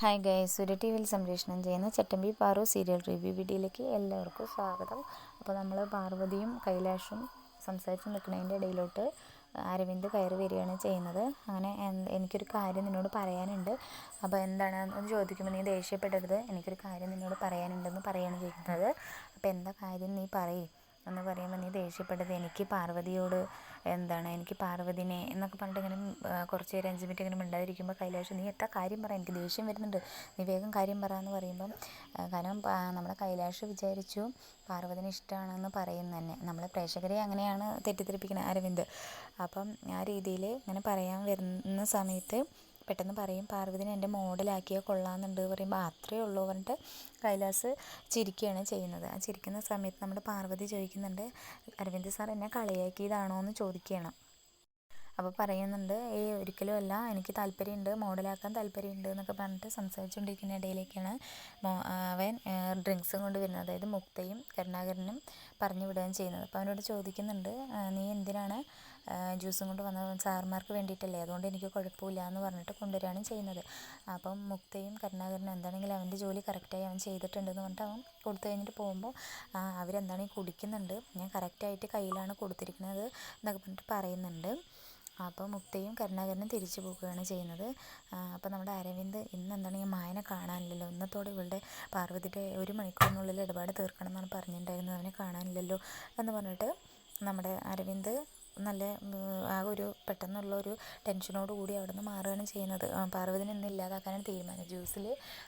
Hi guys സൂര്യ T വിയിൽ സംപ്രേഷണം ചെയ്യുന്ന ചട്ടമ്പി പാറു സീരിയൽ റിവ്യൂ വീഡിയോയിലേക്ക് എല്ലാവർക്കും സ്വാഗതം. അപ്പോൾ നമ്മൾ പാർവതിയും കൈലാഷും സംസാരിച്ച് നിൽക്കുന്നതിന്റെ ഇടയിലോട്ട് അരവിന്ദ് കയറി വരികയാണ് ചെയ്യുന്നത്. അങ്ങനെ എനിക്കൊരു കാര്യം നിന്നോട് പറയാനുണ്ട്. അപ്പോൾ എന്താണെന്ന് ചോദിക്കുമ്പോൾ നീ ദേഷ്യപ്പെടരുത്. എനിക്കൊരു കാര്യം നിന്നോട് പറയാനുണ്ടെന്ന് പറയുകയാണ് ചെയ്യുന്നത്. അപ്പോൾ എന്താ കാര്യം നീ പറയും. എന്ന് പറയുമ്പോൾ നീ ദേഷ്യപ്പെട്ടത് എനിക്ക് പാർവതിയോട് എന്താണ്? എനിക്ക് പാർവതിനെ എന്നൊക്കെ പറഞ്ഞിട്ട് ഇങ്ങനെ കുറച്ച് നേരം അഞ്ച് മിനിറ്റ് ഇങ്ങനെ മിണ്ടാതിരിക്കുമ്പോൾ കൈലാഷ് നീ എത്ര കാര്യം പറ എനിക്ക് ദേഷ്യം വരുന്നുണ്ട്. നീ വേഗം കാര്യം പറ എന്ന് പറയുമ്പം കാരണം നമ്മുടെ കൈലാഷ് വിചാരിച്ചു പാർവതിനെ ഇഷ്ടമാണെന്ന് പറയുന്നു തന്നെ നമ്മളെ പ്രേക്ഷകരെ അങ്ങനെയാണ് തെറ്റിദ്ധരിപ്പിക്കുന്നത് അരവിന്ദ്. അപ്പം ആ രീതിയിൽ ഇങ്ങനെ പറയാൻ വരുന്ന സമയത്ത് പെട്ടെന്ന് പറയും പാർവതിനെ എന്റെ മോഡലാക്കിയാൽ കൊള്ളാമെന്നുണ്ട് പറയുമ്പോൾ അത്രയേ ഉള്ളൂ പറഞ്ഞിട്ട് കൈലാസ് ചിരിക്കുകയാണ് ചെയ്യുന്നത്. ആ ചിരിക്കുന്ന സമയത്ത് നമ്മുടെ പാർവതി ചോദിക്കുന്നുണ്ട് അരവിന്ദ് സാർ എന്നെ കളിയാക്കിയതാണോ എന്ന് ചോദിക്കുകയാണ്. അപ്പോൾ പറയുന്നുണ്ട് ഏ ഒരിക്കലും അല്ല. എനിക്ക് താല്പര്യമുണ്ട്. മോഡലാക്കാൻ താല്പര്യമുണ്ട് എന്നൊക്കെ പറഞ്ഞിട്ട് സംസാരിച്ചുകൊണ്ടിരിക്കുന്ന ഇടയിലേക്കാണ് അവൻ ഡ്രിങ്ക്സും കൊണ്ട് വരുന്നത്. അതായത് മുക്തയും കരുണാകരനും പറഞ്ഞു വിടുകയും ചെയ്യുന്നത്. അപ്പോൾ അവനോട് ചോദിക്കുന്നുണ്ട് നീ എന്തിനാണ് ജ്യൂസും കൊണ്ട് വന്നത് സാർമാർക്ക് വേണ്ടിയിട്ടല്ലേ? അതുകൊണ്ട് എനിക്ക് കുഴപ്പമില്ല എന്ന് പറഞ്ഞിട്ട് കൊണ്ടുവരികയാണ് ചെയ്യുന്നത്. അപ്പം മുക്തയും കരുണാകരനും എന്താണെങ്കിലും അവന്റെ ജോലി കറക്റ്റായി അവൻ ചെയ്തിട്ടുണ്ടെന്ന് പറഞ്ഞിട്ട് അവൻ കൊടുത്തു കഴിഞ്ഞിട്ട് പോകുമ്പോൾ അവരെന്താണെങ്കിൽ കുടിക്കുന്നുണ്ട്? ഞാൻ കറക്റ്റായിട്ട് കയ്യിലാണ് കൊടുത്തിരിക്കുന്നത് എന്നൊക്കെ പറഞ്ഞിട്ട് പറയുന്നുണ്ട്. അപ്പോൾ മുക്തയും കരുണാകരനും തിരിച്ചു പോകുകയാണ് ചെയ്യുന്നത്. അപ്പോൾ നമ്മുടെ അരവിന്ദ് ഇന്ന് എന്താണ് ഈ മായനെ കാണാനില്ലല്ലോ? ഇന്നത്തോടെ ഇവളുടെ പാർവതിയുടെ ഒരു മണിക്കൂറിനുള്ളിൽ ഇടപാട് തീർക്കണം എന്നാണ് പറഞ്ഞിട്ടുണ്ടായിരുന്നത്. അവനെ കാണാനില്ലല്ലോ എന്ന് പറഞ്ഞിട്ട് നമ്മുടെ അരവിന്ദ് നല്ല ആ ഒരു പെട്ടെന്നുള്ള ഒരു ടെൻഷനോട് കൂടി അവിടെ നിന്ന് മാറുകയാണ് ചെയ്യുന്നത്. പാർവതിനെ ഇന്ന് ഇല്ലാതാക്കാനാണ് തീരുമാനം. ജ്യൂസിൽ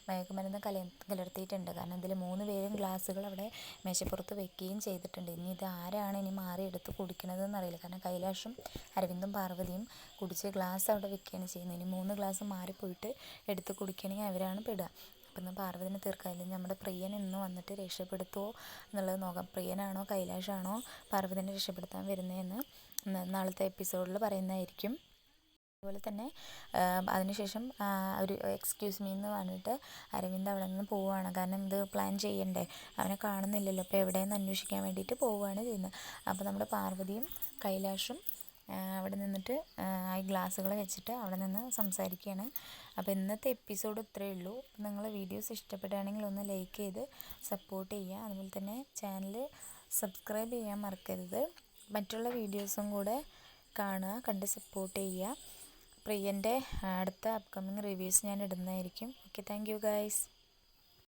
മയക്കുമരുന്ന് കല കലർത്തിയിട്ടുണ്ട്. കാരണം ഇതിൽ മൂന്ന് പേരും ഗ്ലാസ്സുകൾ അവിടെ മേശപ്പുറത്ത് വെക്കുകയും ചെയ്തിട്ടുണ്ട്. ഇനി ഇത് ആരാണ് ഇനി മാറി എടുത്ത് കുടിക്കണതെന്ന് അറിയില്ല. കാരണം കൈലാഷും അരവിന്ദും പാർവതിയും കുടിച്ച് ഗ്ലാസ് അവിടെ വെക്കുകയാണ് ചെയ്യുന്നത്. ഇനി മൂന്ന് ഗ്ലാസ് മാറിപ്പോയിട്ട് എടുത്ത് കുടിക്കണമെങ്കിൽ അവരാണ് പെടുക. അപ്പം പാർവതിനെ തീർക്കാം അല്ലെങ്കിൽ നമ്മുടെ പ്രിയൻ ഇന്ന് വന്നിട്ട് രക്ഷപ്പെടുത്തുമോ എന്നുള്ളത് നോക്കാം. പ്രിയനാണോ കൈലാഷാണോ പാർവതിനെ രക്ഷപ്പെടുത്താൻ വരുന്നതെന്ന് നാളത്തെ എപ്പിസോഡിൽ പറയുന്നതായിരിക്കും. അതുപോലെ തന്നെ അതിനുശേഷം ഒരു എക്സ്ക്യൂസ് മീ എന്ന് പറഞ്ഞിട്ട് അരവിന്ദ് അവിടെ നിന്ന് പോവുകയാണ്. കാരണം ഇത് പ്ലാൻ ചെയ്യണ്ടേ. അവനെ കാണുന്നില്ലല്ലോ. അപ്പോൾ എവിടെയെന്ന് അന്വേഷിക്കാൻ വേണ്ടിയിട്ട് പോവുകയാണ് ചെയ്യുന്നത്. അപ്പോൾ നമ്മുടെ പാർവതിയും കൈലാഷും അവിടെ നിന്നിട്ട് ആ ഗ്ലാസ്സുകൾ വെച്ചിട്ട് അവിടെ നിന്ന് സംസാരിക്കുകയാണ്. അപ്പോൾ ഇന്നത്തെ എപ്പിസോഡ് ഇത്രയേ ഉള്ളൂ. നിങ്ങൾ വീഡിയോസ് ഇഷ്ടപ്പെടുകയാണെങ്കിൽ ഒന്ന് ലൈക്ക് ചെയ്ത് സപ്പോർട്ട് ചെയ്യുക. അതുപോലെ തന്നെ ചാനൽ സബ്സ്ക്രൈബ് ചെയ്യാൻ മറക്കരുത്. മറ്റുള്ള വീഡിയോസും കൂടെ കാണുക കണ്ട് സപ്പോർട്ട് ചെയ്യുക. പ്രിയന്റെ അടുത്ത അപ്കമിങ് റിവ്യൂസ് ഞാൻ ഇടുന്നതായിരിക്കും. Okay thank you guys